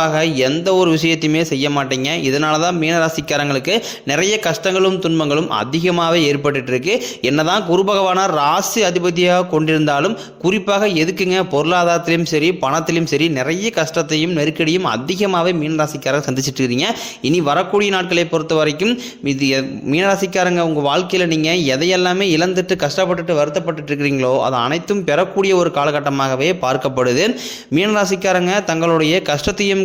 புறம்பாக எந்த ஒரு விஷயத்தையுமே செய்ய மாட்டீங்க. இதனால தான் மீனராசிக்காரங்களுக்கு நிறைய கஷ்டங்களும் துன்பங்களும் அதிகமாகவே ஏற்பட்டு இருக்கு என்னதான் குரு பகவானா ராசி அதிபதியாக கொண்டிருந்தாலும் குறிப்பாக எதுக்குங்க? பொருளாதாரத்திலையும் சரி பணத்திலையும் சரி நிறைய கஷ்டத்தையும் நெருக்கடியும் அதிகமாகவே மீனராசிக்காரங்க சந்திச்சிட்டு இருக்கீங்க இனி வரக்கூடிய நாட்களை பொறுத்த வரைக்கும் இது மீனராசிக்காரங்க உங்கள் வாழ்க்கையில் நீங்கள் எதையெல்லாமே இழந்துட்டு கஷ்டப்பட்டுட்டு வருத்தப்பட்டு இருக்கிறீங்களோ அது அனைத்தும் பெறக்கூடிய ஒரு காலகட்டமாகவே பார்க்கப்படுது. மீனராசிக்காரங்க தங்களுடைய கஷ்டத்தையும்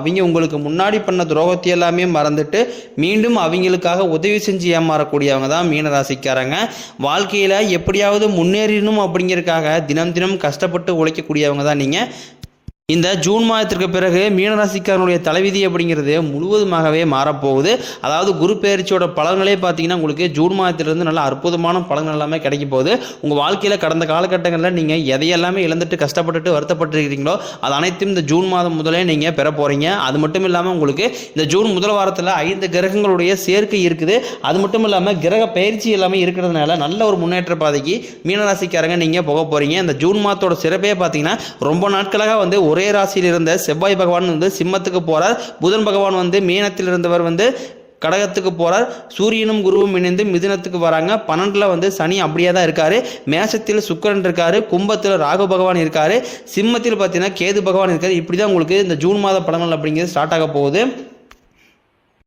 அவங்க உங்களுக்கு முன்னாடி பண்ண துரோகத்தை எல்லாமே மறந்துட்டு மீண்டும் அவங்களுக்காக உதவி செஞ்சு ஏமாறக்கூடியவங்க தான் மீனராசிக்காரங்க. வாழ்க்கையில் எப்படியாவது முன்னேறணும் அப்படிங்கிறதுக்காக தினம் தினம் கஷ்டப்பட்டு உழைக்கக்கூடியவங்க தான் நீங்கள் இந்த ஜூன் மாதத்திற்கு பிறகு மீனராசிக்காரனுடைய தலைவிதி அப்படிங்கிறது முழுவதுமாகவே மாறப்போகுது. அதாவது குரு பெயர்ச்சியோட பலன்களே பார்த்தீங்கன்னா உங்களுக்கு ஜூன் மாதத்திலிருந்து நல்ல அற்புதமான பலன்கள் எல்லாமே கிடைக்க போகுது. உங்கள் வாழ்க்கையில் கடந்த காலகட்டங்களில் நீங்கள் எதையெல்லாமே இழந்துட்டு கஷ்டப்பட்டுட்டு வருத்தப்பட்டிருக்கிறீங்களோ அது அனைத்தும் இந்த ஜூன் மாதம் முதலே நீங்கள் பெற போகிறீங்க அது மட்டும் இல்லாமல் உங்களுக்கு இந்த ஜூன் முதல் வாரத்தில் ஐந்து கிரகங்களுடைய சேர்க்கை இருக்குது. அது மட்டும் இல்லாமல் கிரக பயிற்சி எல்லாமே இருக்கிறதுனால நல்ல ஒரு முன்னேற்ற பாதைக்கு மீனராசிக்காரங்க நீங்கள் போக போகிறீங்க இந்த ஜூன் மாதத்தோட சிறப்பே பார்த்தீங்கன்னா ரொம்ப நாட்களாக வந்து ஒரு ராசியில் இருந்த செவ்வாய் பகவான் வந்து சிம்மத்துக்கு போகிறார் புதன் பகவான் வந்து மீனத்தில் இருந்தவர் வந்து கடகத்துக்கு போகிறார் சூரியனும் குருவும் இணைந்து மிதுனத்துக்கு வராங்க. பன்னெண்டில் வந்து சனி அப்படியே தான் இருக்காரு. மேஷத்தில் சுக்கரன் இருக்காரு. கும்பத்தில் ராகு பகவான் இருக்காரு. சிம்மத்தில் பார்த்தீங்கன்னா கேது பகவான் இருக்காரு. இப்படி தான் உங்களுக்கு இந்த ஜூன் மாத படங்கள் அப்படிங்கிறது ஸ்டார்ட் ஆக போகுது.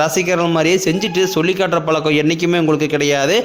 ராசிக்காரர்கள் மாதிரியே செஞ்சுட்டு சொல்லி காட்டுற பழக்கம் என்றைக்குமே உங்களுக்கு கிடையாது.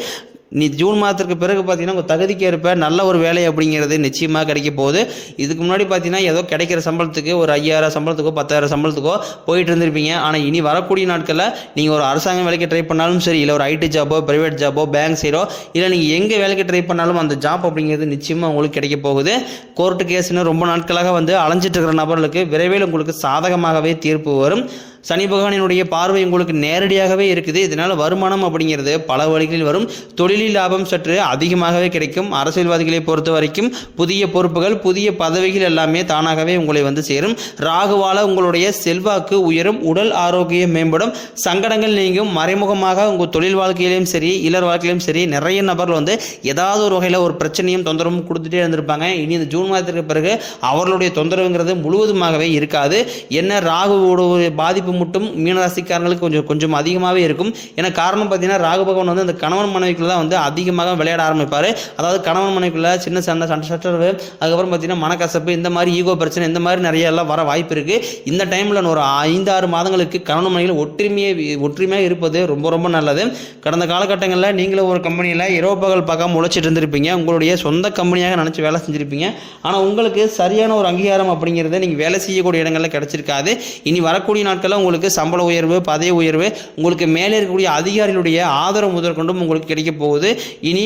நீ ஜூன் மாதத்துக்கு பிறகு பார்த்தீங்கன்னா உங்கள் தகுதிக்கு ஏற்ப நல்ல ஒரு வேலை அப்படிங்கிறது நிச்சயமாக கிடைக்க போகுது. இதுக்கு முன்னாடி பார்த்தீங்கன்னா ஏதோ கிடைக்கிற சம்பளத்துக்கு ஒரு ஐயாயிரம் சம்பளத்துக்கோ பத்தாயிரம் சம்பளத்துக்கோ போயிட்டு இருந்திருப்பீங்க. ஆனால் இனி வரக்கூடிய நாட்களில் நீங்கள் ஒரு அரசாங்க வேலைக்கு ட்ரை பண்ணாலும் சரி இல்லை ஒரு ஐடி ஜாபோ ப்ரைவேட் ஜாபோ பேங்க் சைடோ இல்லை நீங்கள் எங்கே வேலைக்கு ட்ரை பண்ணாலும் அந்த ஜாப் அப்படிங்கிறது நிச்சயமாக உங்களுக்கு கிடைக்க போகுது. கோர்ட்டு கேஸ்னு ரொம்ப நாட்களாக வந்து அலைஞ்சிட்டு இருக்கிற நபர்களுக்கு விரைவில் உங்களுக்கு சாதகமாகவே தீர்ப்பு வரும். சனி பகவானினுடைய பார்வை உங்களுக்கு நேரடியாகவே இருக்குது. இதனால் வருமானம் அப்படிங்கிறது பல வழிகளில் வரும். தொழிலில் லாபம் சற்று அதிகமாகவே கிடைக்கும். அரசியல்வாதிகளை பொறுத்த வரைக்கும் புதிய பொறுப்புகள் புதிய பதவிகள் எல்லாமே தானாகவே உங்களை வந்து சேரும். ராகுவால உங்களுடைய செல்வாக்கு உயரும். உடல் ஆரோக்கியம் மேம்படும். சங்கடங்கள் நீங்கும். மறைமுகமாக உங்கள் தொழில் வாழ்க்கையிலும் சரி இளர் வாழ்க்கையிலும் சரி நிறைய நபர்கள் வந்து ஏதாவது ஒரு வகையில் ஒரு பிரச்சனையும் தொந்தரவும் கொடுத்துட்டே இருந்திருப்பாங்க. இனி இந்த ஜூன் மாதத்திற்கு பிறகு அவர்களுடைய தொந்தரவுங்கிறது முழுவதுமாகவே இருக்காது. என்ன ராகுவோட ஒரு பாதிப்பு பாதிப்பு மட்டும் மீனராசிக்காரங்களுக்கு கொஞ்சம் கொஞ்சம் அதிகமாகவே இருக்கும். ஏன்னா காரணம் பார்த்தீங்கன்னா ராகு பகவான் வந்து அந்த கணவன் மனைவிக்குள்ள தான் வந்து அதிகமாக விளையாட ஆரம்பிப்பார். அதாவது கணவன் மனைவிக்குள்ள சின்ன சண்டை சண்டை சட்டரவு அதுக்கப்புறம் பார்த்தீங்கன்னா மனக்கசப்பு இந்த மாதிரி ஈகோ பிரச்சனை இந்த மாதிரி நிறைய எல்லாம் வர வாய்ப்பு இருக்குது இந்த டைமில் ஒரு ஐந்து ஆறு மாதங்களுக்கு கணவன் மனைவிகள் ஒற்றுமையை ஒற்றுமையாக இருப்பது ரொம்ப ரொம்ப நல்லது. கடந்த காலகட்டங்களில் நீங்களும் ஒரு கம்பெனியில் இரவு பகல் பார்க்காம உழைச்சிட்டு இருந்திருப்பீங்க. உங்களுடைய சொந்த கம்பெனியாக நினச்சி வேலை செஞ்சுருப்பீங்க. ஆனால் உங்களுக்கு சரியான ஒரு அங்கீகாரம் அப்படிங்கிறத நீங்கள் வேலை செய்யக்கூடிய இடங்களில் கிடச்சிருக்காது. இனி வரக்கூடிய நாட்களில் உங்களுக்கு சம்பள உயர்வு பதவி உயர்வு உங்களுக்கு மேலே இருக்கக்கூடிய அதிகாரிகளுடைய ஆதரவு முதற்கொண்டும் உங்களுக்கு கிடைக்க போகுது. இனி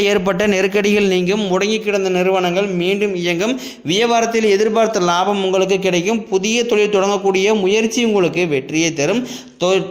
ஏற்பட்ட நெருக்கடிகள் நீங்கும். முடங்கி கிடந்த நிறுவனங்கள் மீண்டும் இயங்கும். வியாபாரத்தில் எதிர்பார்த்த லாபம் உங்களுக்கு கிடைக்கும். புதிய தொழில் தொடங்கக்கூடிய முயற்சி உங்களுக்கு வெற்றியை தரும்.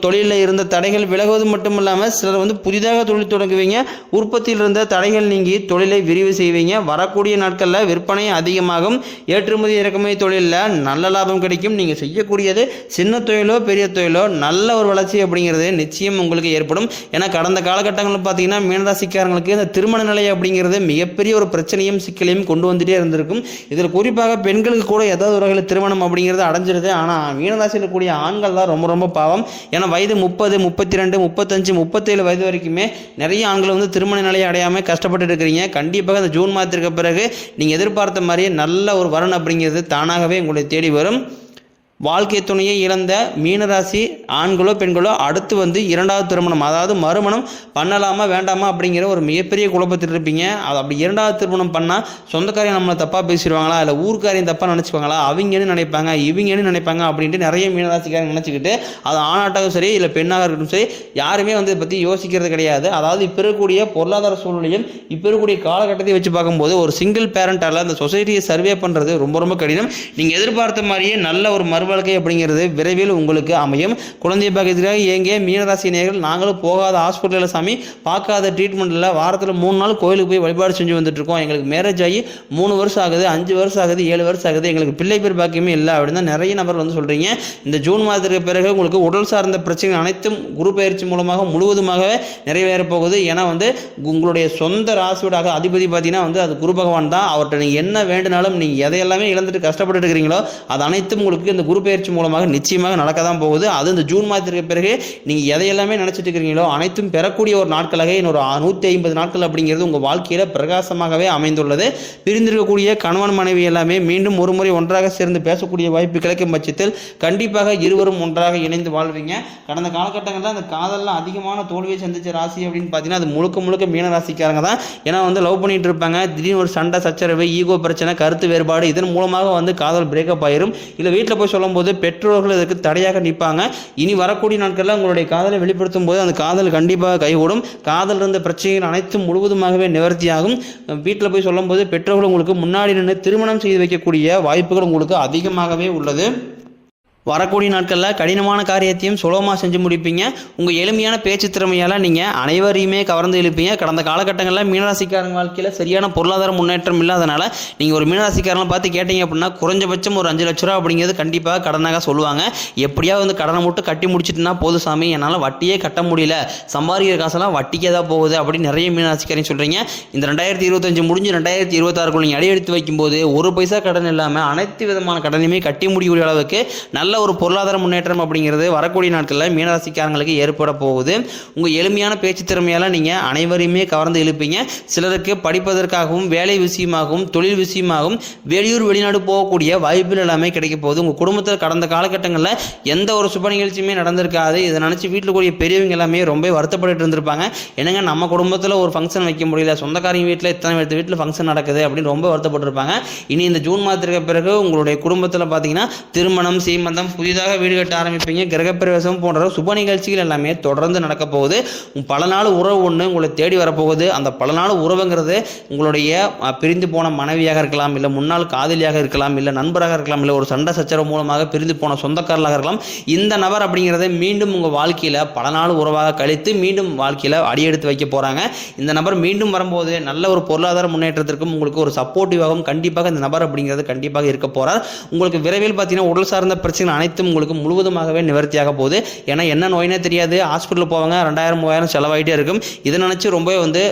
தொழிலில் இருந்த தடைகள் விலகுவது மட்டும் இல்லாமல் சிலர் வந்து புதிதாக தொழில் தொடங்குவீங்க. உற்பத்தியில் இருந்த தடைகள் நீங்கி தொழிலை விரிவு செய்வீங்க. வரக்கூடிய நாட்களில் விற்பனை அதிகமாகும். ஏற்றுமதி இறக்குமதி தொழிலில் நல்ல லாபம் கிடைக்கும். நீங்கள் செய்யக்கூடியது சின்ன தொழிலோ பெரிய தொழிலோ நல்ல ஒரு வளர்ச்சி அப்படிங்கிறது நிச்சயம் உங்களுக்கு ஏற்படும். ஏன்னா கடந்த காலகட்டங்களில் பார்த்தீங்கன்னா மீனராசிக்காரங்களுக்கு இந்த திருமண நிலை அப்படிங்கிறது மிகப்பெரிய ஒரு பிரச்சனையும் சிக்கலையும் கொண்டு வந்துட்டே இருந்திருக்கும். இதில் குறிப்பாக பெண்களுக்கு கூட ஏதாவது ஒரு வகையில் திருமணம் அப்படிங்கிறது அடைஞ்சிருது. ஆனால் மீனராசியில் இருக்கக்கூடிய ஆண்கள் தான் ரொம்ப ரொம்ப பாவம். ஏன்னா வயது முப்பது முப்பத்தி ரெண்டு முப்பத்தஞ்சு முப்பத்தேழு வயது வரைக்குமே நிறைய ஆண்கள் வந்து திருமண நிலையை அடையாமல் கஷ்டப்பட்டு இருக்கிறீங்க. கண்டிப்பாக இந்த ஜூன் மாதத்திற்கு பிறகு நீங்கள் எதிர்பார்த்த மாதிரியே நல்ல ஒரு வரன் அப்படிங்கிறது தானாகவே உங்களை தேடி வரும். வாழ்க்கை துணையை இழந்த மீனராசி ஆண்களோ பெண்களோ அடுத்து வந்து இரண்டாவது திருமணம் அதாவது மறுமணம் பண்ணலாமா வேண்டாமா அப்படிங்கிற ஒரு மிகப்பெரிய குழப்பத்தில் இருப்பீங்க. அது அப்படி இரண்டாவது திருமணம் பண்ணால் சொந்தக்காரையும் நம்மளை தப்பாக பேசிடுவாங்களா இல்லை ஊர்க்காரையும் தப்பாக நினச்சிப்பாங்களா அவங்கன்னு நினைப்பாங்க இவங்கன்னு நினைப்பாங்க அப்படின்ட்டு நிறைய மீனராசிக்காரங்க நினச்சிக்கிட்டு அது ஆணாட்டாகவும் சரி இல்லை பெண்ணாக இருக்கட்டும் சரி யாருமே வந்து இதை பற்றி யோசிக்கிறது கிடையாது. அதாவது இப்போ இருக்கக்கூடிய பொருளாதார சூழ்நிலையும் இப்போ இருக்கக்கூடிய காலகட்டத்தை வச்சு பார்க்கும்போது ஒரு சிங்கிள் பேரண்டால் அந்த சொசைட்டியை சர்வே பண்ணுறது ரொம்ப ரொம்ப கடினம். நீங்கள் எதிர்பார்த்த மாதிரியே நல்ல ஒரு வாழ்க்கை அப்படிங்கிறது விரைவில் உங்களுக்கு அமையும். குழந்தை பாக்கியத்துக்காக ஏங்கிய மீனராசி நேர்கள் நாங்களும் போகாத ஹாஸ்பிட்டலில் சாமி பார்க்காத ட்ரீட்மெண்ட்டில் வாரத்தில் மூணு நாள் கோயிலுக்கு போய் வழிபாடு செஞ்சு வந்துட்டு இருக்கோம் எங்களுக்கு மேரேஜ் ஆகி மூணு வருஷம் ஆகுது அஞ்சு வருஷம் ஆகுது ஏழு வருஷம் ஆகுது. எங்களுக்கு பிள்ளை பேர் பாக்கியமே இல்லை அப்படின்னு நிறைய நபர் வந்து சொல்கிறீங்க இந்த ஜூன் மாதத்திற்கு பிறகு உங்களுக்கு உடல் சார்ந்த பிரச்சனைகள் அனைத்தும் குரு பயிற்சி மூலமாக முழுவதுமாக நிறைவேற போகுது. ஏன்னா வந்து உங்களுடைய சொந்த ராசியோட அதிபதி பார்த்தீங்கன்னா வந்து அது குரு பகவான் தான். அவர்கிட்ட நீங்கள் என்ன வேண்டுனாலும் நீங்கள் எதையெல்லாமே இழந்துட்டு கஷ்டப்பட்டு இருக்கிறீங்களோ அது அனைத்தும் உங்களுக்கு இந்த குரு பயிற்சி மூலமாக நிச்சயமாக நடக்க தான் போகுது. அது இந்த ஜூன் மாதத்திற்கு பிறகு நீங்கள் எதையெல்லாமே நினச்சிட்டு இருக்கிறீங்களோ அனைத்தும் பெறக்கூடிய ஒரு நாட்களாக இன்னொரு நூற்றி ஐம்பது நாட்கள் அப்படிங்கிறது உங்கள் வாழ்க்கையில் பிரகாசமாகவே அமைந்துள்ளது. பிரிந்திருக்கக்கூடிய கணவன் மனைவி எல்லாமே மீண்டும் ஒரு முறை ஒன்றாக சேர்ந்து பேசக்கூடிய வாய்ப்பு கிடைக்கும் பட்சத்தில் கண்டிப்பாக இருவரும் ஒன்றாக இணைந்து வாழ்வீங்க. கடந்த காலகட்டங்களில் அந்த காதலில் அதிகமான தோல்வியை சந்திச்ச ராசி அப்படின்னு பார்த்தீங்கன்னா அது முழுக்க முழுக்க மீன ராசிக்காரங்க தான். ஏன்னா வந்து லவ் பண்ணிட்டு இருப்பாங்க. திடீர்னு ஒரு சண்டை சச்சரவு ஈகோ பிரச்சனை கருத்து வேறுபாடு இதன் மூலமாக வந்து காதல் பிரேக்கப் ஆயிரும். இல்லை வீட்டில் போய் போது பெற்றோர்கள் இதற்கு தடையாக நிற்பாங்க. இனி வரக்கூடிய நாட்களில் உங்களுடைய காதலை வெளிப்படுத்தும் போது அந்த காதல் கண்டிப்பாக கைகூடும். காதல் இருந்த பிரச்சனைகள் அனைத்தும் முழுவதுமாகவே நிவர்த்தியாகும். வீட்டில் போய் சொல்லும்போது பெற்றோர்கள் உங்களுக்கு முன்னாடி நின்று திருமணம் செய்து வைக்கக்கூடிய வாய்ப்புகள் உங்களுக்கு அதிகமாகவே உள்ளது. வரக்கூடிய நாட்களில் கடினமான காரியத்தையும் சுலபமாக செஞ்சு முடிப்பீங்க. உங்கள் எளிமையான பேச்சு திறமையால் நீங்கள் அனைவரையுமே கவர்ந்து இழுப்பீங்க. கடந்த காலகட்டங்களில் மீனராசிக்காரங்க வாழ்க்கையில் சரியான பொருளாதார முன்னேற்றம் இல்லாதனால நீங்கள் ஒரு மீனராசிக்காரங்களை பார்த்து கேட்டீங்க அப்படின்னா குறைஞ்சபட்சம் ஒரு அஞ்சு லட்ச ரூபா அப்படிங்கிறது கண்டிப்பாக கடனாக சொல்லுவாங்க. எப்படியாவது வந்து கடனை மட்டும் கட்டி முடிச்சிட்டுனா போதும் சாமி. என்னால் வட்டியே கட்ட முடியல. சம்பாதிக்கிற காசெல்லாம் வட்டிக்கே தான் போகுது அப்படின்னு நிறைய மீனராசிக்காரங்க சொல்கிறீங்க இந்த ரெண்டாயிரத்தி இருபத்தஞ்சு முடிஞ்சு ரெண்டாயிரத்தி இருபத்தாறுக்குள்ள நீங்கள் அடி எடுத்து வைக்கும்போது ஒரு பைசா கடன் இல்லாமல் அனைத்து விதமான கடனையுமே கட்டி முடியக்கூடிய அளவுக்கு நல்ல ஒரு பொருளாதார முன்னேற்றம் அப்படிங்கிறது வரக்கூடிய நாட்களில் மீனராசிக்காரங்களுக்கு ஏற்பட போகுது. உங்கள் எளிமையான பேச்சு திறமையால் நீங்கள் அனைவரையுமே கவர்ந்து இழுப்பீங்க. சிலருக்கு படிப்பதற்காகவும் வேலை விஷயமாகவும் தொழில் விஷயமாகவும் வெளியூர் வெளிநாடு போகக்கூடிய வாய்ப்புகள் எல்லாமே கிடைக்க போகுது. உங்கள் குடும்பத்தில் கடந்த காலகட்டங்களில் எந்த ஒரு சுப நிகழ்ச்சியுமே நடந்திருக்காது. இதை நினச்சி வீட்டில் கூடிய பெரியவங்க எல்லாமே ரொம்ப வருத்தப்பட்டு இருந்திருப்பாங்க. என்னங்க நம்ம குடும்பத்தில் ஒரு ஃபங்க்ஷன் வைக்க முடியல? சொந்தக்காரங்க வீட்டில் இத்தனை பேர்த்து வீட்டில் ஃபங்க்ஷன் நடக்குது அப்படின்னு ரொம்ப வருத்தப்பட்டிருப்பாங்க. இனி இந்த ஜூன் மாதத்திற்கு பிறகு உங்களுடைய குடும்பத்தில் பார்த்தீங்கன்னா திருமணம் சீமந்தம் சொந்தம் புதிதாக வீடு கட்ட ஆரம்பிப்பீங்க. கிரகப்பிரவேசம் போன்ற சுப நிகழ்ச்சிகள் எல்லாமே தொடர்ந்து நடக்க போகுது. பல நாள் உறவு ஒன்று உங்களை தேடி வரப்போகுது. அந்த பல நாள் உறவுங்கிறது உங்களுடைய பிரிந்து போன மனைவியாக இருக்கலாம் இல்லை முன்னாள் காதலியாக இருக்கலாம் இல்லை நண்பராக இருக்கலாம் இல்லை ஒரு சண்டை சச்சரவு மூலமாக பிரிந்து போன சொந்தக்காரர்களாக இருக்கலாம். இந்த நபர் அப்படிங்கிறத மீண்டும் உங்கள் வாழ்க்கையில் பல நாள் உறவாக கழித்து மீண்டும் வாழ்க்கையில் அடியெடுத்து வைக்க போகிறாங்க இந்த நபர் மீண்டும் வரும்போது நல்ல ஒரு பொருளாதார முன்னேற்றத்திற்கும் உங்களுக்கு ஒரு சப்போர்ட்டிவாகவும் கண்டிப்பாக இந்த நபர் அப்படிங்கிறது கண்டிப்பாக இருக்க போகிறார் உங்களுக்கு விரைவில் பார்த்தீங்கன்னா உடல் சார்ந்த பிரச்சனைகள் அனைத்தும் உங்களுக்கு முழுவதுமாகவே நிவர்த்தியாக போகுது. ஏன்னா என்ன நோயினே தெரியாது. ஹாஸ்பிட்டல் போவாங்க ரெண்டாயிரம் மூவாயிரம் செலவாகிட்டே இருக்கும். இதை நினச்சி ரொம்பவே வந்து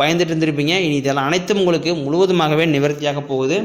பயந்துட்டு இருந்திருப்பீங்க. இனி இதெல்லாம் அனைத்தும் உங்களுக்கு முழுவதுமாகவே நிவர்த்தியாக போகுது.